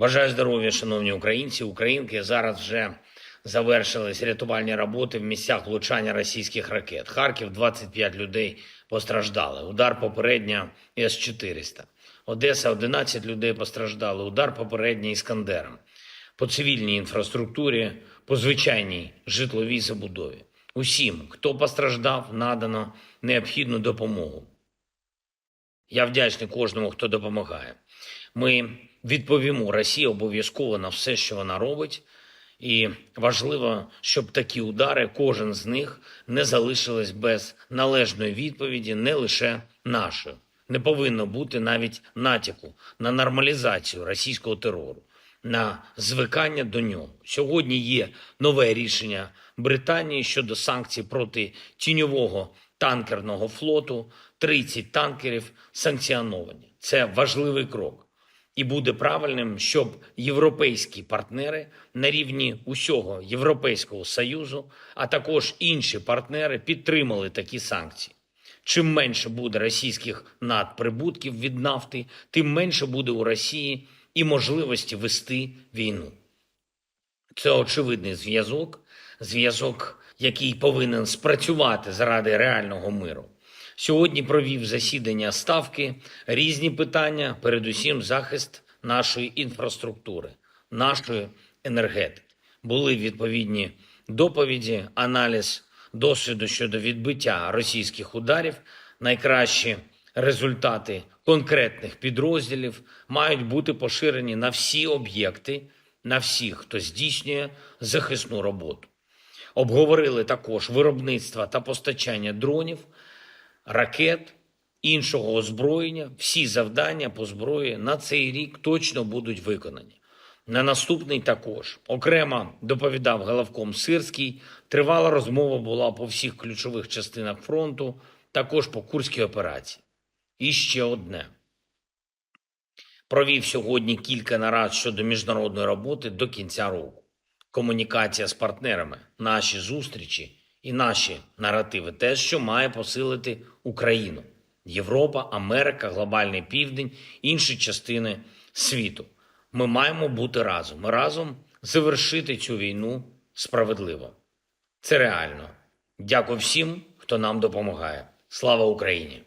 Бажаю здоров'я, шановні українці, українки. Зараз вже завершились рятувальні роботи в місцях влучання російських ракет. Харків 25 людей постраждали. Удар попередня С-400. Одеса 11 людей постраждали. Удар попередній Іскандером. По цивільній інфраструктурі, по звичайній житловій забудові. Усім, хто постраждав, надано необхідну допомогу. Я вдячний кожному, хто допомагає. Ми відповімо Росії обов'язково на все, що вона робить. І важливо, щоб такі удари, кожен з них, не залишились без належної відповіді, не лише нашої. Не повинно бути навіть натяку на нормалізацію російського терору, на звикання до нього. Сьогодні є нове рішення Британії щодо санкцій проти тіньового танкерного флоту. 30 танкерів санкціоновані. Це важливий крок. І буде правильним, щоб європейські партнери на рівні усього Європейського Союзу, а також інші партнери підтримали такі санкції. Чим менше буде російських надприбутків від нафти, тим менше буде у Росії і можливості вести війну. Це очевидний зв'язок, зв'язок, який повинен спрацювати заради реального миру. Сьогодні провів засідання ставки, різні питання, передусім захист нашої інфраструктури, нашої енергетики. Були відповідні доповіді, аналіз досвіду щодо відбиття російських ударів. Найкращі результати конкретних підрозділів мають бути поширені на всі об'єкти, на всіх, хто здійснює захисну роботу. Обговорили також виробництво та постачання дронів, ракет, іншого озброєння. Всі завдання по зброї на цей рік точно будуть виконані. На наступний також окремо доповідав головком Сирський. Тривала розмова була по всіх ключових частинах фронту, також по Курській операції. І ще одне. Провів сьогодні кілька нарад щодо міжнародної роботи до кінця року. Комунікація з партнерами, наші зустрічі і наші наративи те, що має посилити Україну, Європа, Америка, глобальний південь, інші частини світу. Ми маємо бути разом. Ми разом завершити цю війну справедливо. Це реально. Дякую всім, хто нам допомагає. Слава Україні!